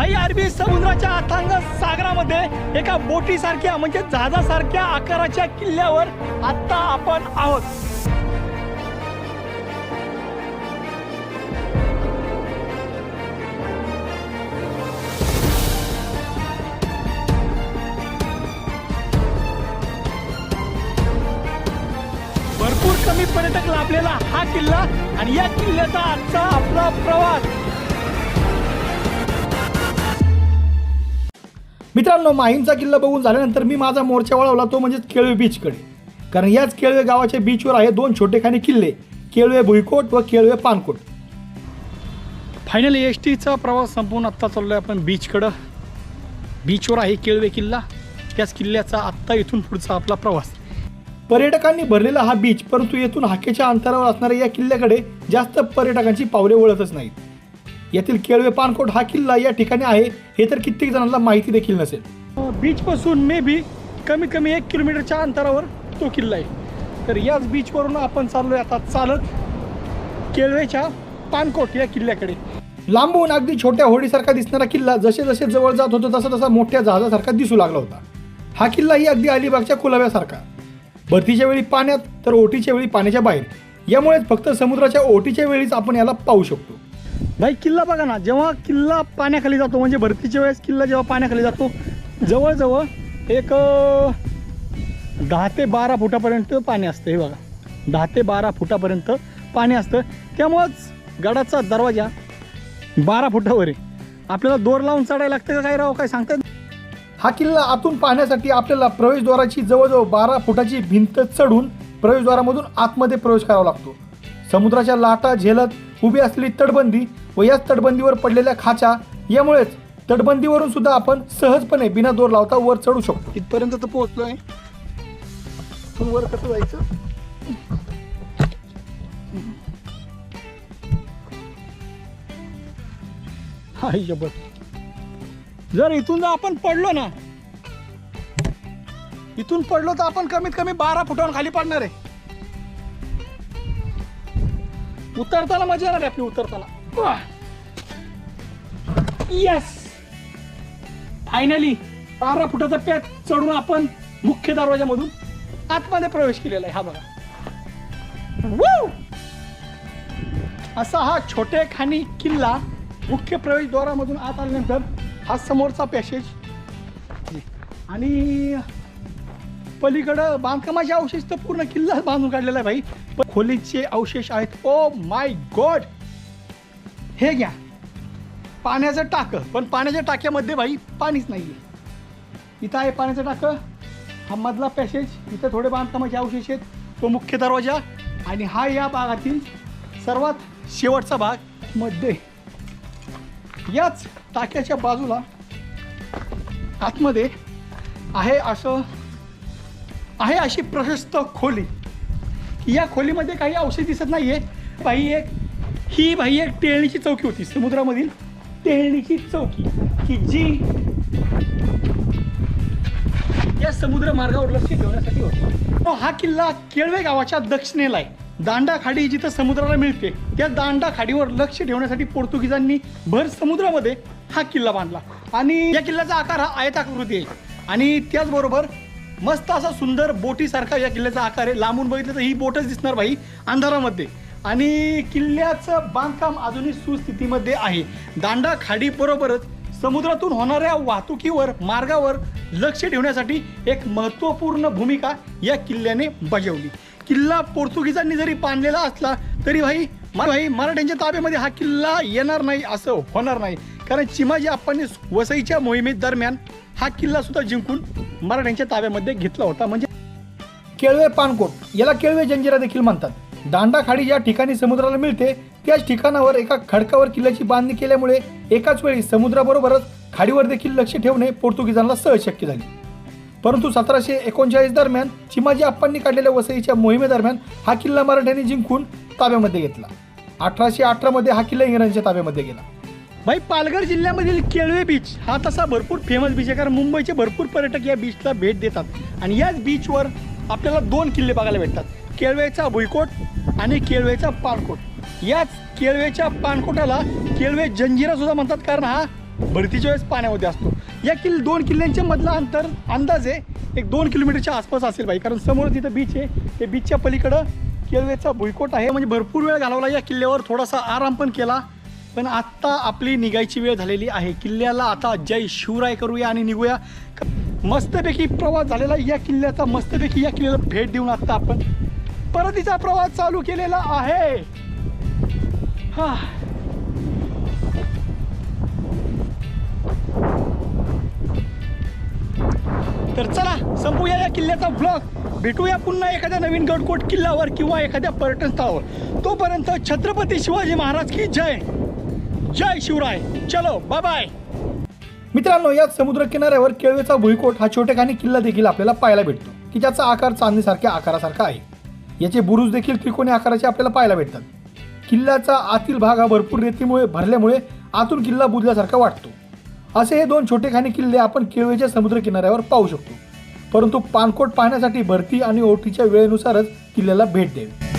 भाई अरबी समुद्राच्या अथांग सागरामध्ये एका बोटीसारख्या म्हणजे जहाजासारख्या आकाराच्या किल्ल्यावर आता आपण आहोत. भरपूर कमी पर्यटक लाभलेला हा किल्ला आणि या किल्ल्याचा आजचा आपला प्रवास. मित्रांनो माहीमचा किल्ला बघून झाल्यानंतर मी माझा मोर्चा वळवला तो म्हणजे केळवे बीचकडे कारण याच केळवे गावाच्या बीचवर आहे दोन छोटेखानी किल्ले केळवे भुईकोट व केळवे पानकोट. फायनली एस टीचा प्रवास संपून आत्ता चाललो आहे आपण बीचकडं बीचवर आहे केळवे किल्ला. त्याच किल्ल्याचा आत्ता इथून पुढचा आपला प्रवास. पर्यटकांनी भरलेला हा बीच परंतु येथून हाकेच्या अंतरावर असणाऱ्या या किल्ल्याकडे जास्त पर्यटकांची पावले वळतच नाहीत. येथील केळवे पानकोट हा किल्ला या ठिकाणी आहे. हे तर कित्येक जणांना माहिती देखील नसेल. बीच पासून मे बी कमीत कमी एक किलोमीटरच्या अंतरावर तो किल्ला आहे. तर याच बीचवरून आपण चाललोय आता चालत केळवेच्या पानकोट या किल्ल्याकडे. लांबून अगदी छोट्या होडीसारखा दिसणारा किल्ला जसे जसे जवळ जात होतो तसा तसा मोठ्या जहाजासारखा दिसू लागला होता. हा किल्लाही अगदी अलिबागच्या कुलाव्यासारखा. भरतीच्या वेळी पाण्यात तर ओटीच्या वेळी पाण्याच्या बाहेर. यामुळेच फक्त समुद्राच्या ओटीच्या वेळीच आपण याला पाहू शकतो. भाई किल्ला बघा ना जेव्हा किल्ला पाण्याखाली जातो म्हणजे भरतीच्या वेळेस किल्ला जेव्हा पाण्याखाली जातो जवळजवळ एक दहा ते बारा फुटापर्यंत पाणी असतं हे बघा. दहा ते बारा फुटापर्यंत पाणी असतं. त्यामुळंच गडाचा दरवाजा बारा फुटावर आहे. आपल्याला दोर लावून चढायला लागतं का काय राव काय सांगतात? हा किल्ला आतून पाहण्यासाठी आपल्याला प्रवेशद्वाराची जवळजवळ बारा फुटाची भिंत चढून प्रवेशद्वारामधून आतमध्ये प्रवेश करावा लागतो. समुद्राच्या लाटा झेलत उभी असलेली तटबंदी व याच तटबंदीवर पडलेल्या खाचा यामुळेच तटबंदीवरून सुद्धा आपण सहजपणे बिना दोर लावता वर चढू शकतो. इथपर्यंत तर पोहोचलोय. इथून वर कसं जायचं? हा जबर जर इथून जर आपण पडलो ना इथून पडलो तर आपण कमीत कमी बारा फुटावर खाली पडणार आहे. उतरताना मजा येणार आहे आपली उतरताना. येस फायनली बारा फुटाचा पॅच चढून आपण मुख्य दरवाजामधून आतमध्ये प्रवेश केलेला आहे. हा बघा. असा हा छोटे खानी किल्ला मुख्य प्रवेशद्वारामधून आत आल्यानंतर हा समोरचा पॅसेज आणि पलीकडं बांधकामाचे अवशेष तर पूर्ण किल्ला बांधून काढलेला आहे भाई. पण खोलीचे अवशेष आहेत. ओ माय गॉड हे घ्या. पाण्याचं टाकं. पण पाण्याच्या टाक्यामध्ये भाई पाणीच नाही आहे इथं आहे पाण्याचं टाकं. हा मधला पॅसेज इथं थोडे बांधकामाचे अवशेष आहेत. तो मुख्य दरवाजा. आणि हा या भागातील सर्वात शेवटचा भागमध्ये. याच टाक्याच्या बाजूला आतमध्ये आहे असं आहे अशी प्रशस्त खोली. या खोलीमध्ये काही औषध दिसत नाहीये. बाई एक ही बाई एक टेळणीची चौकी होती समुद्रामधील टेळणीची चौकी. की जी या समुद्र मार्गावर लक्ष ठेवण्यासाठी होती. तो हा किल्ला केळवे गावाच्या दक्षिणेला आहे. दांडा खाडी जिथं समुद्राला मिळते त्या दांडा खाडीवर लक्ष ठेवण्यासाठी पोर्तुगीजांनी भर समुद्रामध्ये हा किल्ला बांधला. आणि या किल्ल्याचा आकार हा आयताकृती आहे. आणि त्याचबरोबर मस्त असा सुंदर बोटीसारखा या किल्ल्याचा आकार आहे. लांबून बघितलं तर ही बोटच दिसणार भाई अंधारामध्ये. आणि किल्ल्याचं बांधकाम अजूनही सुस्थितीमध्ये आहे. दांडा खाडी बरोबरच समुद्रातून होणाऱ्या वाहतुकीवर मार्गावर लक्ष ठेवण्यासाठी एक महत्त्वपूर्ण भूमिका या किल्ल्याने बजावली. किल्ला पोर्तुगीजांनी जरी बांधलेला असला तरी भाई मा- भाई मराठ्यांच्या ताब्यामध्ये हा किल्ला येणार नाही असं होणार नाही. कारण चिमाजी आप्पांनी वसईच्या मोहिमेदरम्यान हा किल्ला सुद्धा जिंकून मराठ्यांच्या ताब्यामध्ये घेतला होता. म्हणजे केळवे पानकोट याला केळवे जंजिरा देखील म्हणतात. दांडा खाडी ज्या ठिकाणी समुद्राला मिळते त्याच ठिकाणावर एका खडकावर किल्ल्याची बांधणी केल्यामुळे एकाच वेळी समुद्राबरोबरच खाडीवर देखील लक्ष ठेवणे पोर्तुगीजांना सहज शक्य झाले. परंतु सतराशे एकोणचाळीस दरम्यान चिमाजी आप्पांनी काढलेल्या वसईच्या मोहिमेदरम्यान हा किल्ला मराठ्यांनी जिंकून ताब्यामध्ये घेतला. अठराशे अठरामध्ये हा किल्ला इंग्रजांच्या ताब्यामध्ये गेला. भाई पालघर जिल्ह्यामधील केळवे बीच हा तसा भरपूर फेमस बीच आहे कारण मुंबईचे भरपूर पर्यटक या बीचला भेट देतात. आणि याच बीचवर आपल्याला दोन किल्ले बघायला भेटतात. केळवेचा भुईकोट आणि केळवेचा पानकोट. याच केळवेच्या पानकोटाला केळवे जंजिरा सुद्धा म्हणतात कारण हा भरतीच्या वेळेस पाण्यामध्ये असतो. या किल्ले दोन किल्ल्यांच्या मधला अंतर अंदाजे एक दोन किलोमीटरच्या आसपास असेल बाई कारण समोर तिथं बीच आहे. ते बीचच्या पलीकडं केळवेचा भुईकोट आहे. म्हणजे भरपूर वेळ घालवला या किल्ल्यावर थोडासा आराम पण केला. पण आत्ता आपली निघायची वेळ झालेली आहे. किल्ल्याला आता जय शिवराय करूया आणि निघूया. मस्तपैकी प्रवास झालेला या किल्ल्याचा मस्तपैकी या किल्ल्याला भेट देऊन आत्ता आपण परतीचा प्रवास चालू केलेला आहे. हा. तर चला संपूया या किल्ल्याचा ब्लॉग भेटूया पुन्हा एखाद्या नवीन गडकोट किल्ल्यावर किंवा एखाद्या पर्यटन स्थळावर. तोपर्यंत छत्रपती शिवाजी महाराज की जय. जय शिवराय. चलो बाय बाय मित्रांनो या समुद्र किनाऱ्यावर केळवेचा भुईकोट हा छोटेखानी किल्ला देखील आपल्याला पाहायला भेटतो की ज्याचा आकार चांदणीसारख्या आकारासारखा आहे. याचे बुरुज देखील त्रिकोणी आकाराचे आपल्याला पाहायला भेटतात. किल्ल्याचा आतील भाग हा भरपूर रेतीमुळे भरल्यामुळे आतून किल्ला बुजल्यासारखा वाटतो. असे हे दोन छोटेखानी किल्ले आपण केळवेच्या समुद्र किनाऱ्यावर पाहू शकतो. परंतु पानकोट पाहण्यासाठी भरती आणि ओटीच्या वेळेनुसारच किल्ल्याला भेट द्यावी